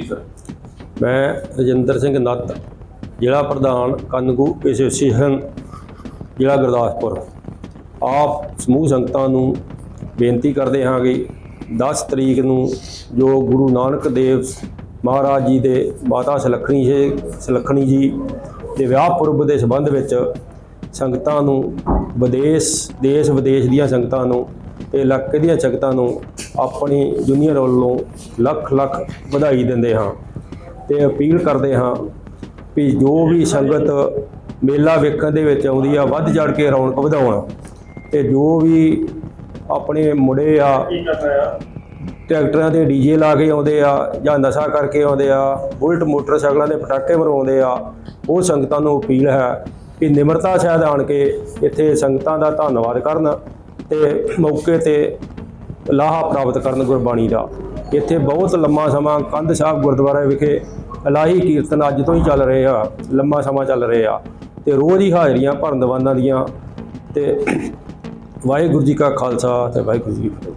ਜੀ ਸਰ ਮੈਂ ਰਜਿੰਦਰ ਸਿੰਘ ਨੱਤ, ਜ਼ਿਲ੍ਹਾ ਪ੍ਰਧਾਨ ਕੰਨਗੂ ਐਸੋਸੀਏਸ਼ਨ, ਜ਼ਿਲ੍ਹਾ ਗੁਰਦਾਸਪੁਰ। ਆਪ ਸਮੂਹ ਸੰਗਤਾਂ ਨੂੰ ਬੇਨਤੀ ਕਰਦੇ ਹਾਂ ਕਿ 10 ਤਰੀਕ ਨੂੰ ਜੋ ਗੁਰੂ ਨਾਨਕ ਦੇਵ ਮਹਾਰਾਜ ਜੀ ਦੇ ਮਾਤਾ ਸੁਲੱਖਣੀ ਜੀ ਸੁਲੱਖਣੀ ਜੀ ਦੇ ਵਿਆਹ ਪੁਰਬ ਦੇ ਸੰਬੰਧ ਵਿੱਚ ਸੰਗਤਾਂ ਨੂੰ ਵਿਦੇਸ਼ ਦੇਸ਼ ਵਿਦੇਸ਼ ਦੀਆਂ ਸੰਗਤਾਂ ਨੂੰ ਤੇ ਇਲਾਕੇ ਦੀਆਂ ਸੰਗਤਾਂ ਨੂੰ ਆਪਣੀ ਯੂਨੀਅਨ ਵੱਲੋਂ ਲੱਖ ਲੱਖ ਵਧਾਈ ਦਿੰਦੇ ਹਾਂ ਤੇ ਅਪੀਲ ਕਰਦੇ ਹਾਂ ਵੀ ਜੋ ਵੀ ਸੰਗਤ ਮੇਲਾ ਵੇਖਣ ਦੇ ਵਿੱਚ ਆਉਂਦੀ ਆ, ਵੱਧ ਚੜ ਕੇ ਰੌਣਕ ਵਧਾਉਣ ਤੇ ਜੋ ਵੀ ਆਪਣੇ ਮੁੰਡੇ ਆ, ਟਰੈਕਟਰਾਂ ਤੇ ਡੀਜੇ ਲਾ ਕੇ ਆਉਂਦੇ ਆ ਜਾਂ ਨਸ਼ਾ ਕਰਕੇ ਆਉਂਦੇ ਆ, ਬੁਲਟ ਮੋਟਰਸਾਈਕਲਾਂ ਦੇ ਪਟਾਕੇ ਮਰਵਾਉਂਦੇ ਆ, ਉਹ ਸੰਗਤਾਂ ਨੂੰ ਅਪੀਲ ਹੈ ਕਿ ਨਿਮਰਤਾ ਸਹਿਤ ਆਣ ਕੇ ਇੱਥੇ ਸੰਗਤਾਂ ਦਾ ਧੰਨਵਾਦ ਕਰਨ ਤੇ ਮੌਕੇ ਤੇ ਲਾਹਾ ਪ੍ਰਾਪਤ ਕਰਨ ਗੁਰਬਾਣੀ ਦਾ। ਇੱਥੇ ਬਹੁਤ ਲੰਮਾ ਸਮਾਂ ਕੰਧ ਸਾਹਿਬ ਗੁਰਦੁਆਰਾ ਵਿਖੇ ਇਲਾਹੀ ਕੀਰਤਨ ਅੱਜ ਤੋਂ ਹੀ ਚੱਲ ਰਹੇ ਆ, ਲੰਮਾ ਸਮਾਂ ਚੱਲ ਰਹੇ ਆ। ਤੇ ਰੋਜ਼ ਹੀ ਹਾਜ਼ਰੀਆਂ ਭਰਨ ਦਵਾਨਾਂ ਦੀਆਂ ਤੇ ਵਾਹਿਗੁਰੂ ਜੀ ਕਾ ਖਾਲਸਾ ਤੇ ਵਾਹਿਗੁਰੂ ਜੀ ਕੀ ਫਤਿਹ।